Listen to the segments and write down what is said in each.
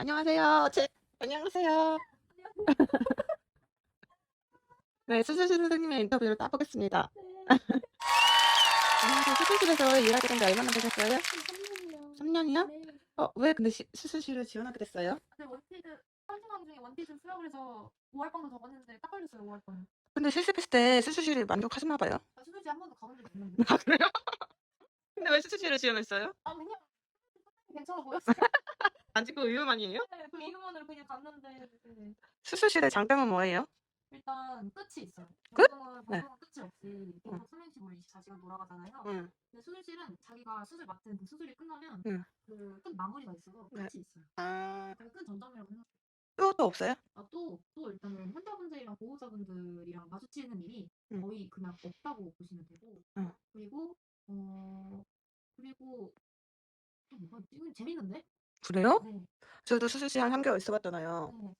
안녕하세요. 제, 안녕하세요. 네, 수술실 선생님의 인터뷰를 따보겠습니다. 안녕하세요. 수술실에서 일하게 된 지 얼마나 되셨어요? 3년이요. 3년이요? 네. 어, 왜 근데 시, 수술실을 지원하게 됐어요? 네, 원티드 선생님 중에 원티드 쓰라고 해서 5할방도 적었는데 딱 걸렸어요 5할방. 근데 실습했을 때 수술실이 만족하셨나 봐요. 아, 수술지 한 번도 가본 적이 없는데. 아, 그래요? 근데 왜 수술실을 지원했어요? 아 그냥 괜찮아 보였어요. 아직도 의유만이에요? 네, 그 이유만으로 그냥 갔는데 네. 수술실의 장점은 뭐예요? 일단 끝이 있어요. 끝? 보통은 네. 보통은 끝이 없이 계속 수면식으로 24시간 돌아가잖아요. 응. 근데 수술실은 자기가 수술 맡은 그 수술이 끝나면 응. 그끝 마무리가 있어서 네. 끝이 있어요. 아, 그게 큰 장점이라고 생각해요. 또, 또 없어요? 아, 또, 또 일단은 환자분들이랑 보호자분들이랑 마주치는 일이 응. 거의 그냥 없다고 보시면 되고, 응. 그리고, 어, 그리고, 또 뭐가 있지? 이건 재밌는데? 그래요? 네. 저도 수술실 한 3개월 있어 봤잖아요. 네.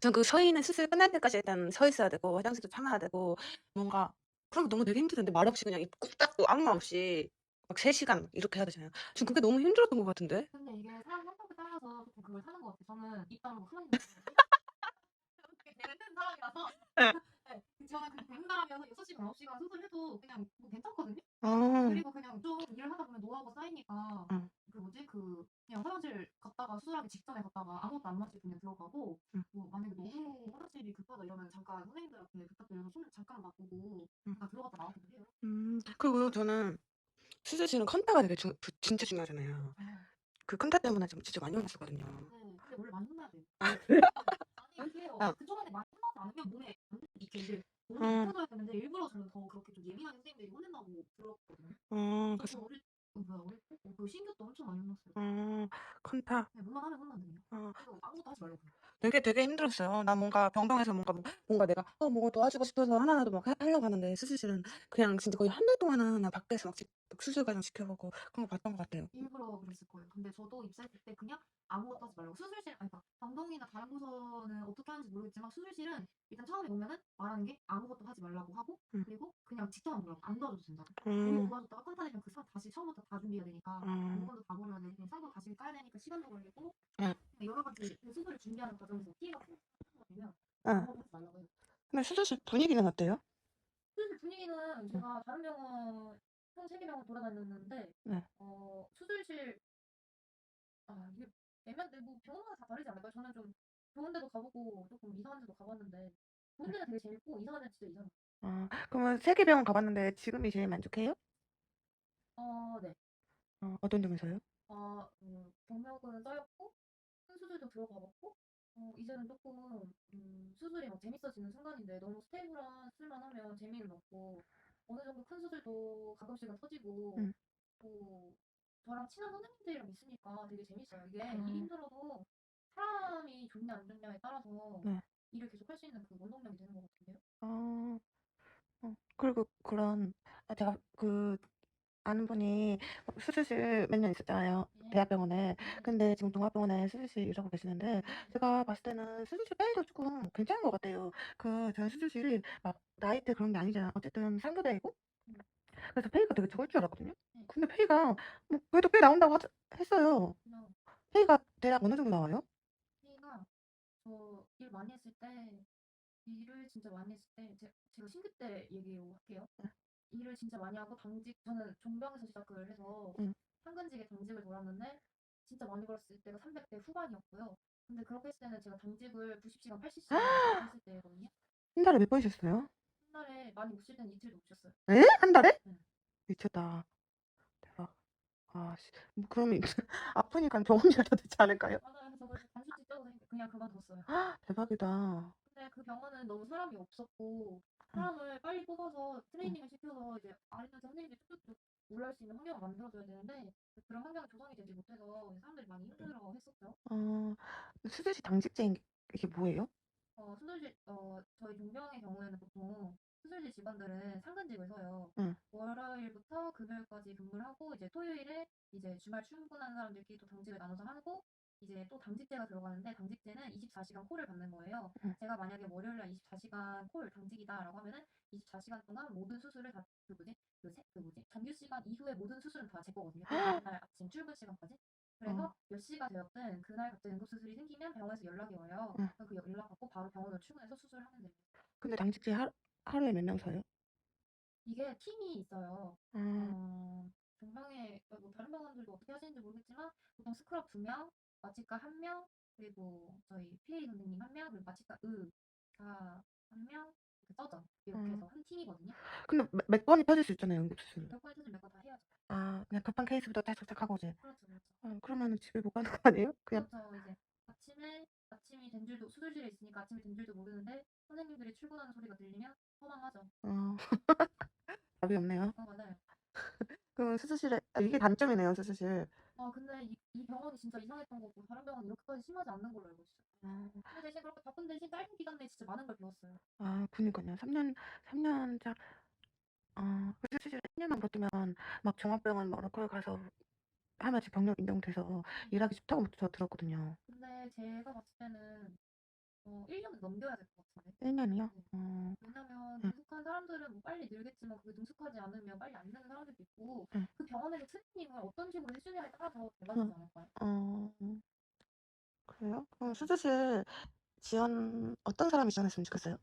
전 그 서 있는 수술 끝날 때까지 일단 서 있어야 되고 화장실도 참아야 되고 뭔가 그런 게 너무 되게 힘들던데 말없이 그냥 입 꾹 닫고 아무 말 없이 막 3 시간 이렇게 해야 되잖아요. 전 그게 너무 힘들었던 것 같은데. 근데 이게 사람 성격에 따라서 그걸 사는 것 같아요. 저는 입 다물고 가만히 되게 되는 사람이라서. 네. 네. 저는 그 되는 사람이어서 6시간, 9시간 수술해도 그냥 뭐 괜찮거든요? 아, 그리고 그냥 좀 일을 하다 보면 노하우가 쌓이니까 응. 그 뭐지 그 그냥 화장실 갔다가 수술하기 직전에 갔다가 아무것도 안 마시고 그냥 들어가고 응. 뭐 만약에 너무 화장실이 급하다 이러면 잠깐 선생님들한테 부탁드려서 손 잠깐 응. 잠깐 들어갔다 나오기도 해요. 음, 그리고 저는 수술실은 컨타가 되게 주, 부- 진짜 중요하잖아요. 그 컨타 때문에 좀 진짜 많이 혼났었거든요. 네, 근데 원래 많이 혼나야 돼요. 아, 그래요? 아니 이게 아. 그동안에 많이 혼나지 않으면 몸에 안 이렇게 이제 몸이 음. 익혀져야 되는데 일부러 저는 더 그렇게 좀 예민한 선생님들이 혼낸다고 들었거든요. 음, 그래서 어릴 어, 뭐야 어릴 때? 어, 그 신규도 엄청 많이 혼났어요. 음, 컨타. 네, 뭐만 하면 혼난대요. 어, 그래서 아무것도 하지 말라고. 되게 되게 힘들었어요. 난 뭔가 병동에서 뭔가 뭐- 뭔가 내가 어 뭐 도와주고 싶어서 하나라도 막 하- 하려고 하는데 수술실은 그냥 진짜 거의 한 달 동안은 그냥 밖에서 막 지- 수술 과정 지켜보고 그런 거 봤던 것 같아요. 일부러 그랬을 거예요. 근데 저도 입사했을 때 그냥 아무것도 하지 말라고. 수술실, 아니, 그러니까 병동이나 다른 부서는 어떻게 하는지 모르겠지만 수술실은 일단 처음에 오면은 말하는 게 아무것도 하지 말라고 하고 음. 그리고 지켜만 보라고. 안 도와줘도 된다고. 음, 도와줬다가 컨타되면 그 사람 다시 처음부터 다 준비해야 되니까 음, 물건도 다 버려야 되니까 상도 다시 까야 되니까 시간도 걸리고 응. 여러 가지 그 수술을 준비하는 과정에서 피해가 되면 응. 아무것도 하지 말라고 해요. 근데 수술실 분위기는 어때요? 수술 분위기는 제가 다른 병원 총 3개 병원 돌아다녔는데 네. 어 수술실 아 이게 애매한데 뭐 병원마다 다 다르지 않을까요? 저는 좀 좋은 데도 가보고 조금 이상한 데도 가봤는데 좋은 데는 되게 재밌고 이상한 데는 진짜 이상해요. 아, 그러면 세계 병원 가 봤는데 지금이 제일 만족해요? 어, 네. 어, 어떤 점에서요? 아, 음, 경력은 쌓였고 큰 수술도 들어가 봤고 어, 이제는 조금 음, 수술이 막 재밌어지는 순간인데 너무 스테이블한 수술만 하면 재미는 없고 어느 정도 큰 수술도 가끔씩은 터지고 음. 또 저랑 친한 선생님들이랑 있으니까 되게 재밌어요. 이게 음. 일이 힘들어도 사람이 좋냐 안 좋냐에 따라서 네. 일을 계속 할 수 있는 그 원동력이 되는 것 같은데요. 어, 어, 그리고 그런, 아, 제가 그, 아는 분이 수술실 몇 년 있었잖아요. 네. 대학병원에. 음, 근데 지금 동아병원에 수술실 일하고 계시는데, 제가 봤을 때는 수술실 페이도 조금 괜찮은 것 같아요. 그, 저희 수술실이 막, 나이대 그런 게 아니잖아. 어쨌든 상교대이고. 음. 그래서 페이가 되게 좋을 줄 알았거든요. 네. 근데 페이가, 뭐, 그래도 꽤 나온다고 하자- 했어요. 페이가 대략 어느 정도 나와요? 제가 저일 많이 했을 때 일을 진짜 많이 했을 때 제, 제가 신규 때 얘기로 할게요. 네. 일을 진짜 많이 하고 당직 저는 종병에서 시작을 해서 응. 상근직에 당직을 돌았는데 진짜 많이 벌었을 때가 300대 후반이었고요. 근데 그렇게 했을 때는 제가 당직을 90시간, 80시간 했을 때거든요. 한 달에 몇번 쉬셨어요? 한 달에 많이 못 쉴 때는 이틀도 못 쉬었어요. 에? 한 달에? 응. 미쳤다. 대박. 아, 씨. 뭐 그러면 아프니까 병원 가도 되지 않을까요? 맞아요. 그래서 그래서 단수직 쪄서 그냥 그만뒀어요. 대박이다. 그 병원은 너무 사람이 없었고 응. 사람을 빨리 뽑아서 트레이닝을 시켜서 이제 아래에서 선생님들이 쭉쭉쭉 올라올 수 있는 환경을 만들어줘야 되는데 그런 환경이 조성이 되지 못해서 사람들이 많이 힘들어 했었죠. 어, 수술실 당직제인 게 이게 뭐예요? 어, 수술실, 어, 저희 종병의 경우에는 보통 수술실 직원들은 상근직을 서요. 응. 월요일부터 금요일까지 근무를 하고 이제 토요일에 이제 주말 출근하는 사람들끼리 또 당직을 나눠서 하고 이제 또 당직제가 들어가는데 당직제는 24시간 콜을 받는 거예요. 응. 제가 만약에 월요일날 24시간 콜 당직이다라고 하면은 24시간 동안 모든 수술을 다 그 뭐지 그, 세, 그 뭐지 정규 시간 이후에 모든 수술은 다 제 거거든요. 그 다음날 아침 출근 시간까지. 그래서 어. 몇 시가 되었든 그날 갑자기 응급 수술이 생기면 병원에서 연락이 와요. 응. 그럼 그 연락 받고 바로 병원으로 출근해서 수술을 하면 됩니다. 근데 당직지 하, 하루에 몇 명 서요? 이게 팀이 있어요. 아, 어, 종병에 뭐 다른 병원들도 어떻게 하시는지 모르겠지만 보통 스크럽 2명, 마취과 1명, 그리고 저희 PA 선생님 1명, 그리고 마취과 의사 1명 이렇게 써져. 이렇게 음. 해서 한 팀이거든요. 근데 몇, 몇 번이 펴질 수 있잖아요, 응급수술. 몇 번의 수술 몇번 다 해야죠. 아, 그냥 급한 케이스부터 딱딱딱 하고 이제. 그렇죠, 그렇죠. 아, 그러면은 집에 못 가는 거 아니에요? 그냥. 그렇죠. 이제 아침에 아침이 된 줄도 수술실에 있으니까 아침이 된 줄도 모르는데 선생님들이 출근하는 소리가 들리면 허망하죠. 어. 답이 없네요. 어, 맞아요. 그럼 수술실에, 아, 이게 단점이네요, 수술실. 아 근데 이, 이 병원이 진짜 이상했던 거고 다른 병원은 이렇게까지 심하지 않는 걸로 알고 있어요. 아, 근데 대신 그렇게 바쁜 대신 짧은 기간 내에 진짜 많은 걸 배웠어요. 아, 그니까요. 3년, 3년 짜, 어, 그 수술실에 3년만 버티면 막 종합병원 막 로컬 가서 하면 지 병력 인정돼서 일하기 쉽다고 저 들었거든요. 근데 제가 봤을 때는 어 1년은 넘겨야 될 것 같은데. 1년이요? 네. 어, 왜냐면 응. 능숙한 사람들은 뭐 빨리 늘겠지만 그게 능숙하지 않으면 빨리 안 느는 사람들도 있고 응. 그 병원에서 트레이닝을 어떤 식으로 해주냐에 따라서 달라지지 않을까요? 어, 그래요? 그럼 수술실 지원, 어떤 사람이 지원했으면 좋겠어요?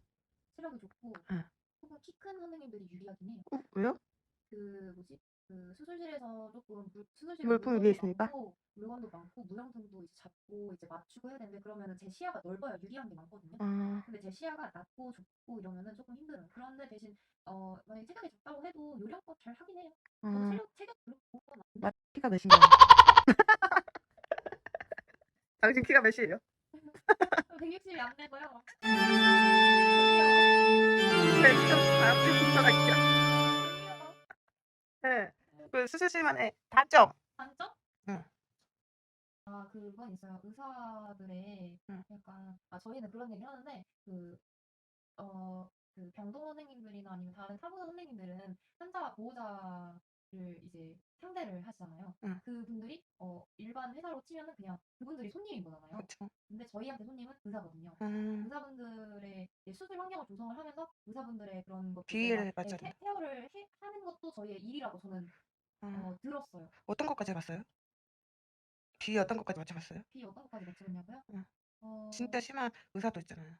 체력이 좋고 응. 혹은 키 큰 선생님들이 유리하긴 해요. 어, 왜요? 그 뭐지? 그 수술실에서 조금 물, 수술실에 물품이 위에 있으니까? 많고 물건도 많고 무용등도 이제 잡고 이제 맞추고 해야 되는데 그러면은 제 시야가 넓어야 유리한 게 많거든요. 아, 근데 제 시야가 낮고 좁고 이러면은 조금 힘들어요. 그런데 대신 어 만약에 체격이 작다고 해도 요령껏 잘 하긴 해요. 어, 체력 체격 좋은 건나 키가 몇인가요? 당신 키가 몇이에요? 160이 안 되고요. 네, 좀 아무튼 분석가 있죠. 저기요. 네, 그 수술실만의 단점. 단점? 응. 아 그건 있어요. 의사들의 응. 약간 아 저희는 그런 얘기 하는데 그어그 병동 선생님들이나 아니면 다른 사무소 선생님들은 환자와 보호자를 이제 상대를 하시잖아요. 응. 그분들이 어 일반 회사로 치면은 그냥 그분들이 손님인 거잖아요. 그렇죠. 근데 저희한테 손님은 의사거든요. 음, 의사분들의 이제 수술 환경을 조성을 하면서 의사분들의 그런 것들 비위를 케어를 해, 하는 것도 저희의 일이라고 저는 어, 어, 들었어요. 어떤 것까지 해봤어요? 뒤에 어떤 것까지 맞춰봤어요? 비 어떤 것까지 맞추겠냐고요? 응. 어, 진짜 심한 의사도 있잖아요.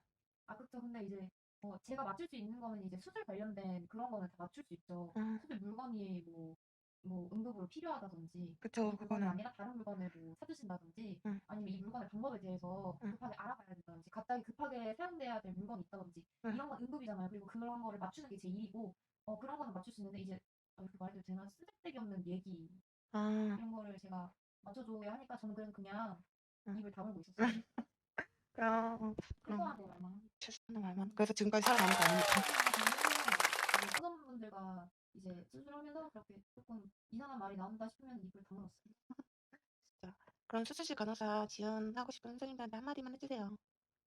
아 그쵸. 근데 이제 어, 제가 맞출 수 있는 거는 이제 수술 관련된 그런 거는 다 맞출 수 있죠. 음, 수술 물건이 뭐, 뭐 응급으로 필요하다든지 그쵸, 이 물건이 그거는. 아니라 다른 물건을 뭐 사주신다든지 응. 아니면 이 물건의 방법에 대해서 응. 급하게 알아봐야 된다든지 갑자기 급하게 사용돼야 될 물건이 있다든지 응. 이런 건 응급이잖아요. 그리고 그런 거를 맞추는 게 제 일이고 어, 그런 거는 맞출 수 있는데 이제 어, 이렇게 말해도 되나 쓰잘데기 없는 얘기 아, 이런 거를 제가 맞춰줘야 하니까 저는 그래서 그냥 응. 입을 다물고 있었어요. 그럼, 그럼, 최소한의 말만. 최선의 말만. 그래서 지금까지 살아남은 거 아닙니까? 선생님분들과 이제 수술하면서 그렇게 조금 이상한 말이 나온다 싶으면 입을 다물었어요. 그럼 수술실 간호사 지원하고 싶은 선생님들한테 한마디만 해주세요.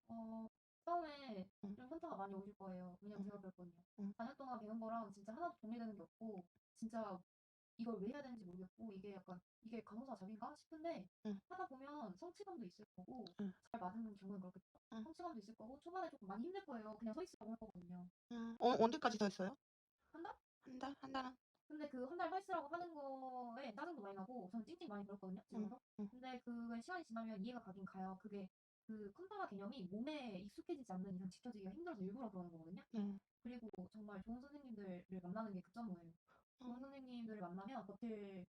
어, 처음에 응. 좀 현타가 많이 오실 거예요. 왜냐면 응. 제가 그랬거든요. 응. 4년 동안 배운 거랑 진짜 하나도 정리되는 게 없고 진짜 이걸 왜 해야 되는지 모르겠고 이게 약간 이게 간호사 잡인가 싶은데 응. 하다 보면 성취감도 있을 거고 응. 잘 맞는 경우는 그렇겠죠. 응. 성취감도 있을 거고 초반에 조금 많이 힘들 거예요. 그냥 서 있으라고 할 거거든요. 음, 어, 언제까지 더 있어요? 한 달? 한 달? 한 달은? 근데 그 한 달 서 있으라고 하는 거에 짜증도 많이 나고 저는 찡찡 많이 들었거든요. 응. 근데 그 시간이 지나면 이해가 가긴 가요. 그게 그 컨파라 개념이 몸에 익숙해지지 않는 이상 지켜지기가 힘들어서 일부러 그러는 거거든요. 네. 그리고 정말 좋은 선생님들을 만나는 게 급선무예요. 좋은 선생님들을 만나면 버틸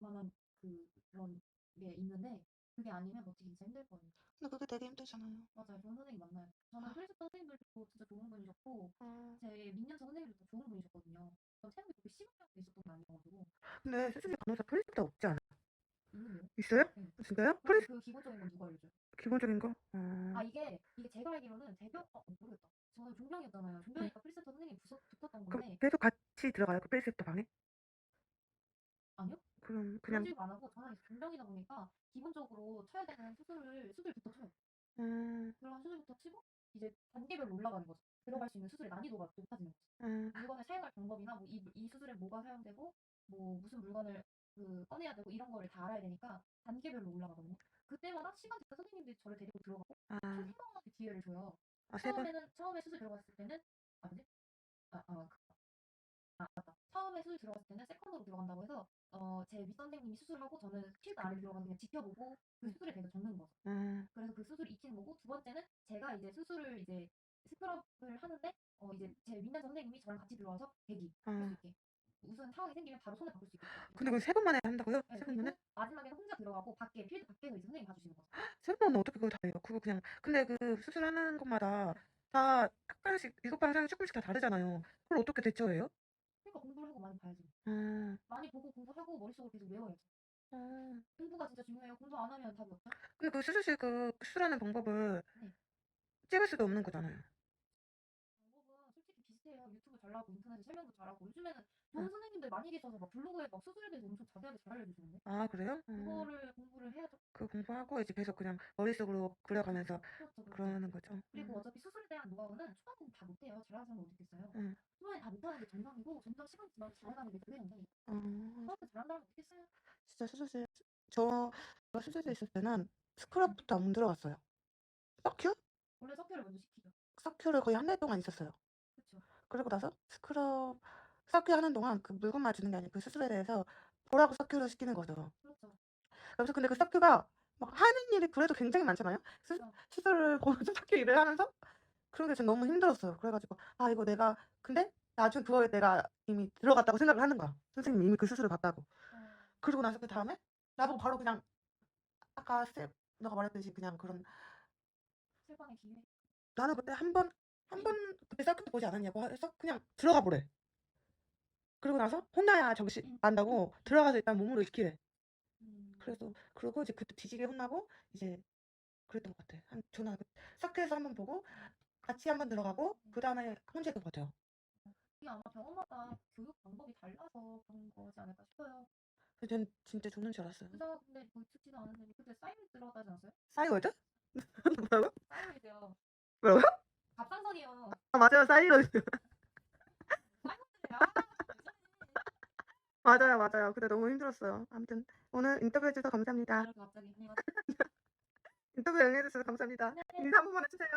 만한 그 그런 게 있는데 그게 아니면 버티기 진짜 힘들 거예요. 근데 그게 되게 힘들잖아요. 맞아요. 좋은 선생님 만나요. 저는 프리스트 선생님들도 진짜 좋은 분이셨고 어, 제 민년차 선생님들도 좋은 분이셨거든요. 전 체력이 그렇게 심하게 있었던 게 아니어가지고 근데 수술실 간호사 프리스트 없지 않아요? 있는데요. 있어요? 응. 진짜요? 그럼 프리스 그 기본적인 건 누가 알려줘요? 기본적인 거? 어, 아 이게 이게 제가 알기로는 대병 어 모르겠다. 저는 종병이었잖아요. 종병이니까 프리센터 선생님 붙었, 붙었던 그럼 건데 계속 같이 들어가요? 그 프리스트 방에? 아니요? 그럼 그냥 식으로 안 하고 저는 이제 종병이다 보니까 기본적으로 쳐야 되는 수술을 수술부터 쳐요. 음, 그런 수술부터 치고 이제 단계별로 올라가는 거죠. 들어갈 수 있는 수술의 난이도가 높아지는 거죠. 음, 물건을 사용할 방법이나 뭐 이 이 수술에 뭐가 사용되고 뭐 무슨 물건을 그 꺼내야 되고 이런 거를 다 알아야 되니까 단계별로 올라가거든요. 그때마다 시간 되면 선생님들이 저를 데리고 들어가고 아, 총 3번한테 기회를 줘요. 아, 세 번? 처음에는 처음에 수술 들어갔을 때는 아 뭐지? 아, 아, 그- 아 맞다. 처음에 수술 들어갔을 때는 세컨드로 들어간다고 해서 어, 제 윗선생님이 수술하고 저는 필드 안에 들어가서 그냥 지켜보고 그 수술에 대해서 적는 거죠. 음, 그래서 그 수술이 익히는 거고 두 번째는 제가 이제 수술을 이제 스크럽을 하는데 어 이제 제 윗난 선생님이 저랑 같이 들어와서 대기 할수 아. 있게 무슨 상황이 생기면 바로 손을 바꿀 수 있게 근데 그걸 세 번만에 한다고요? 네, 세 그리고 번만에? 마지막에는 혼자 들어가고 밖에 필드 밖에서 이제 선생님 봐주시는 거죠. 세 번은 어떻게 그걸 다 해요? 그거 그냥 근데 그 수술하는 곳마다 다 약간씩 일곱 방 이상이 조금씩 다 다르잖아요. 그걸 어떻게 대처해요? 그러니까 공부를 하고 많이 봐야죠. 음, 많이 보고 공부하고 머릿속으로 계속 외워야죠. 음. 공부가 진짜 중요해요. 공부 안 하면 답이 없죠. 근데 그 수술실 그 수술하는 방법을 네. 찍을 수도 없는 거잖아요. 방법은 솔직히 비슷해요. 유튜브 잘 나오고 인터넷에 설명도 잘하고 요즘에는 좋은 응. 선생님들 많이 계셔서 막 블로그에 막 수술에 대해서 엄청 자세하게 잘 알려주시는데 아, 그래요? 음, 그거를 공부를 해야죠. 그 공부하고 이제 계속 그냥 머릿속으로 그려가면서 그렇죠, 그렇죠. 그러는 거죠. 그리고 음. 어차피 수술에 대한 노하우는 초반에는 다 못해요. 잘하는 사람은 어떻겠어요. 응. 초반에 다 못하는 게 정상이고 점점 시간이 지나면 잘해가는 게 그대로인데 어, 처음에 잘하는 사람은 어떻겠어요. 진짜 수술실 저 제가 수술실에 있을 때는 스크럽부터 안 들어갔어요. 서큐? 원래 석회를 먼저 시키죠. 서큐를 거의 한 달 동안 있었어요. 그렇죠. 그리고 나서 스크럽 서큐 하는 동안 그 물건 맞추는 게 아니고 그 수술에 대해서 보라고 서큐를 시키는 거죠. 그렇죠. 그래서 근데 그 서큐가 막 하는 일이 그래도 굉장히 많잖아요. 수, 그렇죠. 수술을 보면서 서큐 일을 하면서 그런 게전 너무 힘들었어요. 그래가지고 아 이거 내가 근데 나중에 그거에 내가 이미 들어갔다고 생각을 하는 거야. 선생님이 이미 그 수술을 봤다고. 어, 그리고 나서 그 다음에 나보고 바로 그냥 아까 쌤 너가 말했듯이 그냥 그런. 나는 그때 한 번 한 번 그때 서큐 보지 않았냐고 해서 그냥 들어가 보래. 그리고 나서 혼나야 정신 안다고 들어가서 일단 몸으로 익히래. 음, 그래서 그러고 이제 그때 뒤지게 혼나고 이제 그랬던 것 같아. 한 저는 그 서큐에서 한번 보고 같이 한번 들어가고 그 다음에 혼자 했던 것 같아요. 이게 아마 병원마다 교육 방법이 달라서 그런 거지 않을까 싶어요. 전 진짜 죽는 줄 알았어요. 그죠? 근데 뭐 듣지도 않았는데 그때 사이언 들어가지 않았어요? 싸이월드? 뭐라고? 사이언이세요. 뭐라고요? 갑상선이요. 아 맞아요 싸이월드. 사이언이세요. 맞아요 맞아요. 근데 너무 힘들었어요. 아무튼 오늘 인터뷰 해주셔서 감사합니다. 갑자기 아니 인터뷰 응해주셔서 감사합니다. 인사 한 번만 해주세요.